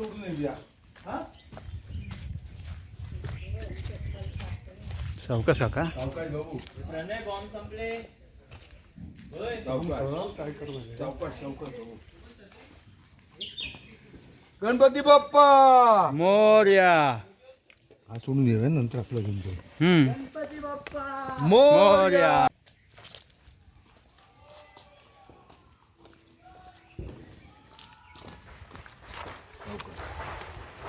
सोडून येऊया हा? सावका सावका सावकाश बाबू. प्रणय बॉम्ब संपले. होय. सावकाश. सावकाश सावकाश बाबू. गणपती बाप्पा! मोर्या. हा सोडून येऊया नंतर आपलं घेऊन जाऊ. हम्म. मोर्या मोर्या.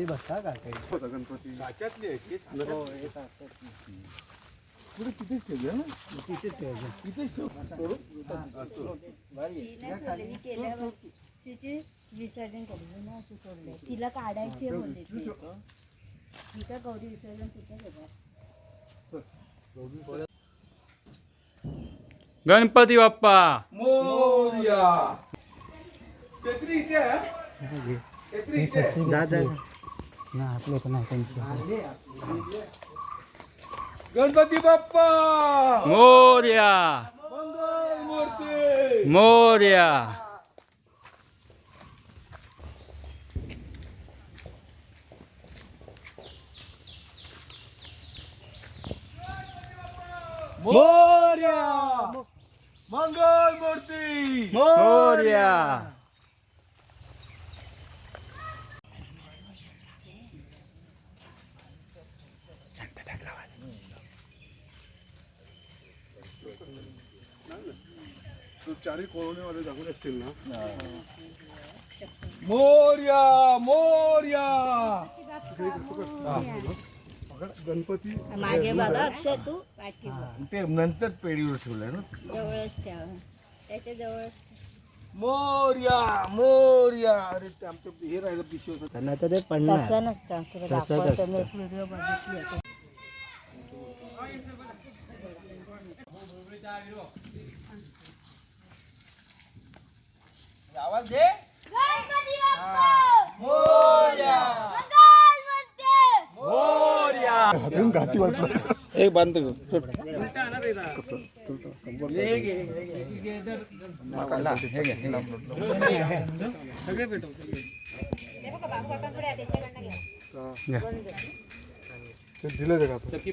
खाली बसता का काही? गणपती. काच्यातली आहे की? पुढे तिथेच ठेवूया ना? तिथेच ठेवायचं. तिथेच ठेव. तिचे विसर्जन केलं ना तिला काढायची आहे बोलले ते. ही का गौरी विसर्जन तिथे गणपती बाप्पा! मोर्या! छत्री इथे आहे हा? छत्री इथे आहे. जा जा ना आपलं पण नाही त्यांची. गणपती बाप्पा! मोर्या! मूर्ती मोर्या! मोर्या! मंगल मूर्ती! मोर्या! चारही कोरोनेवाले दाखवले असतील ना मोर्या मोर्या गणपती मागे बघा अक्षर तू. ते नंतर पेढीवर ठेवलंय ना जवळच त्याच्या जवळच मोर्या मोर्या अरे ते आमचं हे राहिलं पिशवी होतं. त्यांना तर ते पडणार तसं नसतं तुला तसंच दाखवतो असतं. मी एक व्हिडिओ बघितली होती. आवाज दे. एक बंद ते. दिलं ते का चक्की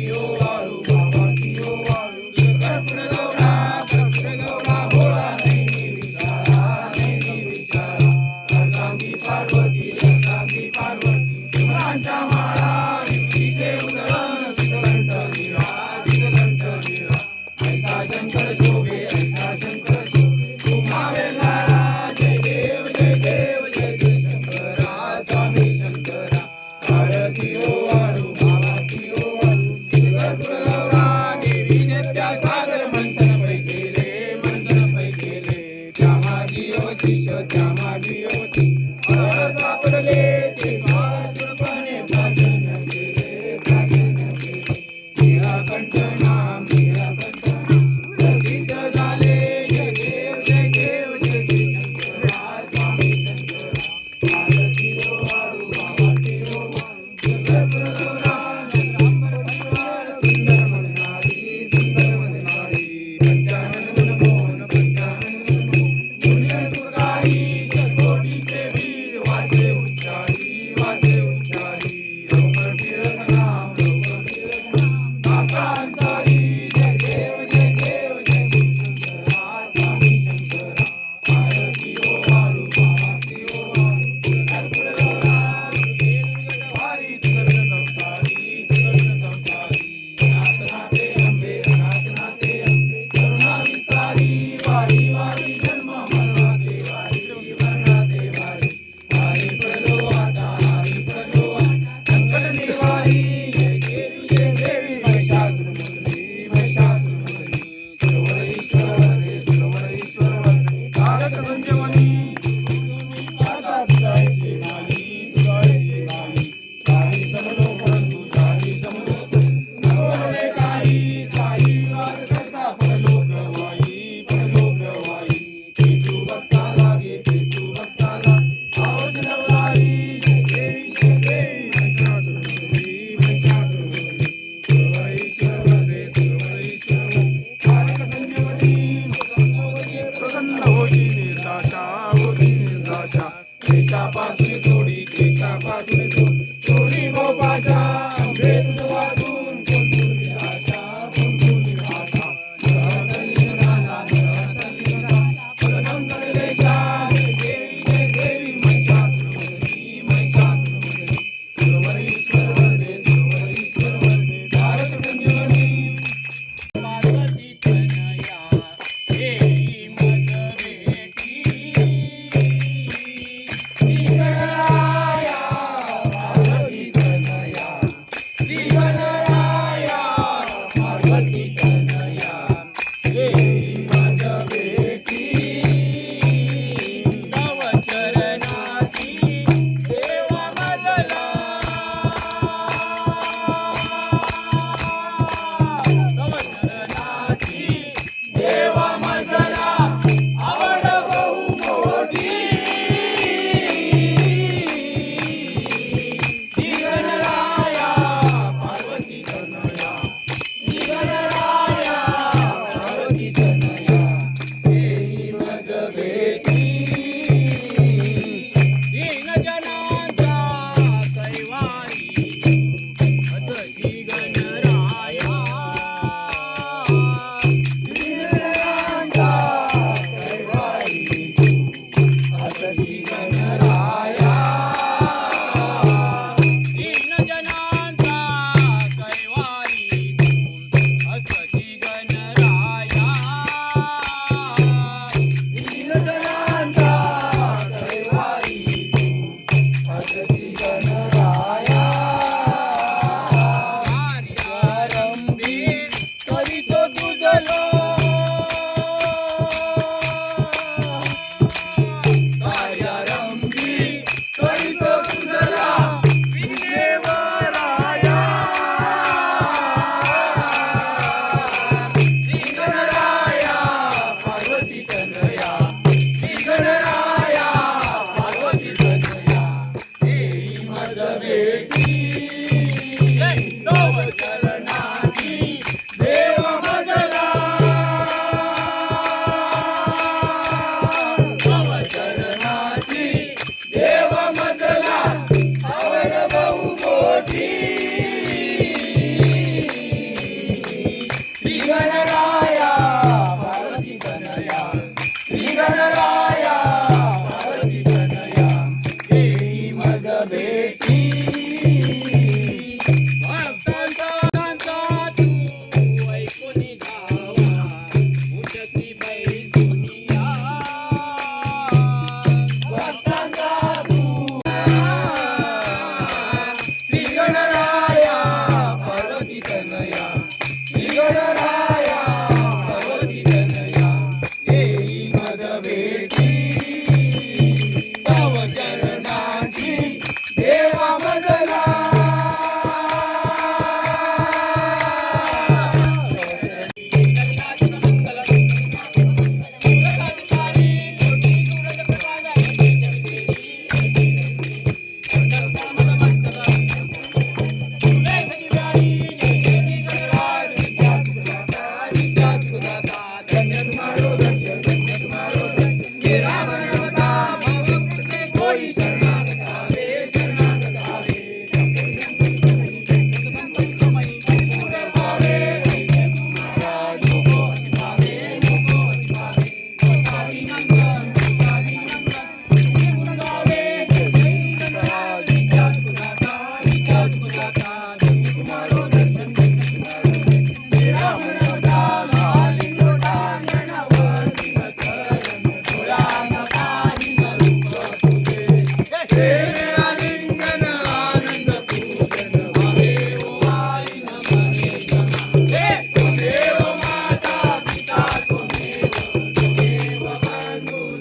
Dios. मोर्या baby.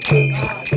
Vai.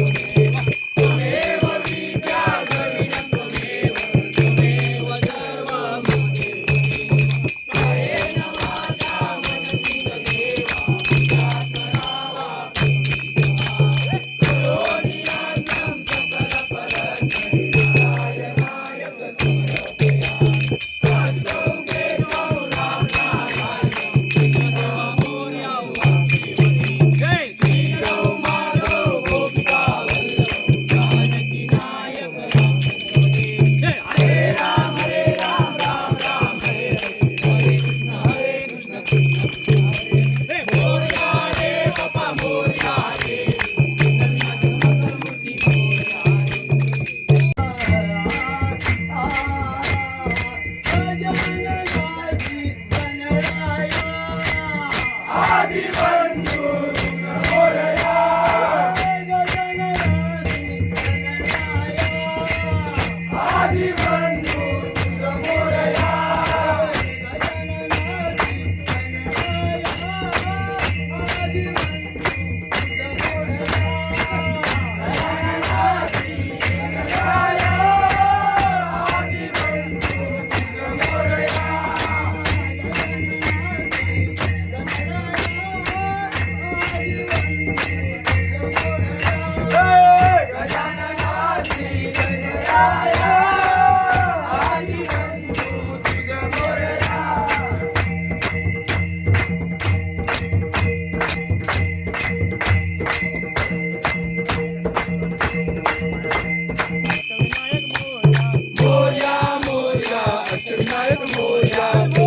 还是不一样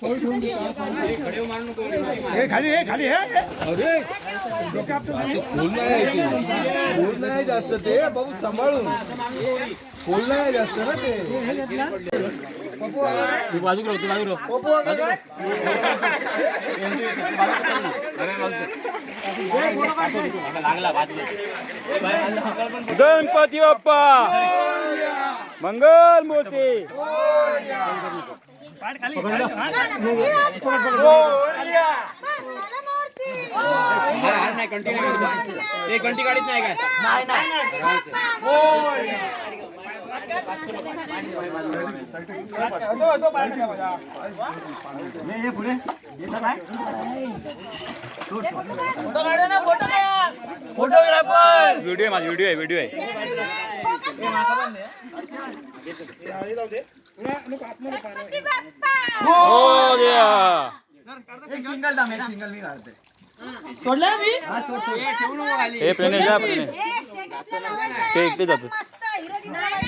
खोल नाही खोल नाही. जास्त ते बाबू सांभाळून. खोल नाही जास्त ना ते. गणपती बाप्पा! मंगल मूर्ती! घंटी गाडीत नाही काय? व्हिडिओ आहे माझा व्हिडिओ आहे व्हिडिओ आहे. हे ते जातात मोर्या मोर्या मोर्या मोर्या उमेश काका जरा थांबा ना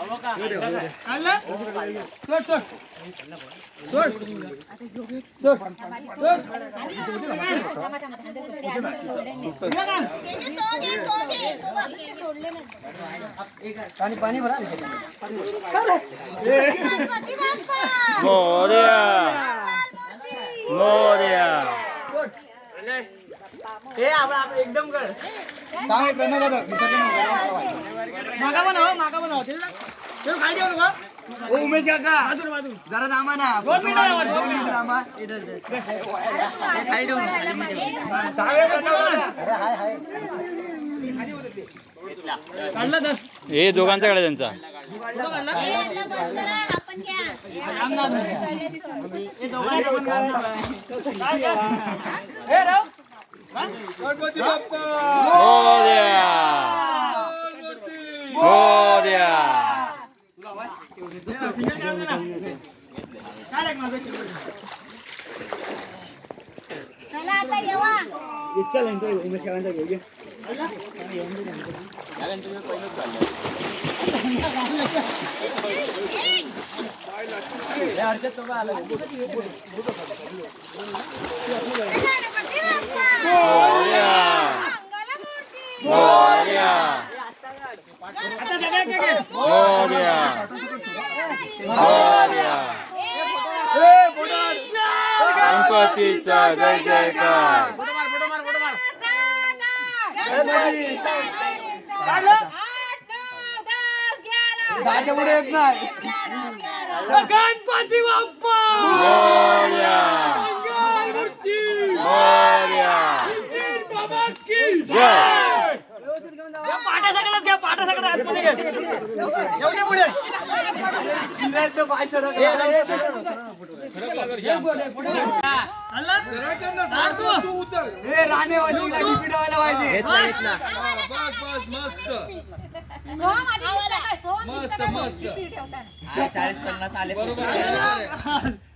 हे दोघांच्याकडे मोर्या. मोर्या. चला आता येवा उमेश काकांचा घेऊ घे. मोरया मोरया मोरया मोरया गणपतीचा जय जयकार दहाच्या पुढे येत नाही गणपती बाप्पा मोरया मोरया जय पाट्या सगळ्यात घ्या पाट्या सगळ्यात आतमध्ये घ्या. एवढे पुढे तू उचल हे गाडी पिटवायला पाहिजे हा, बस बस मस्त मस्त, मस्त. बरोबर आहे, बरोबर आहे. हा बरोबर आहे गणपती बाप्पा की जय इकडे घे, या कोपऱ्यात घे. फिरव फिरव फिरव चाळीस पन्नास आले बरोबर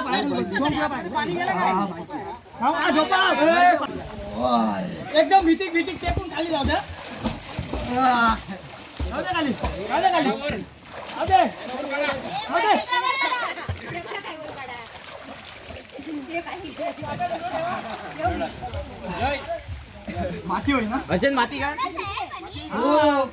बाहेर दोन किलो पाणी. पाणी गेलं काय? हा, हा, झोपा. एकदम भीती भीती टेकून खाली जाऊ द्या जाऊ दे खाली जाऊ दे खाली जाऊ दे जाऊ दे माती होईल ना माती हो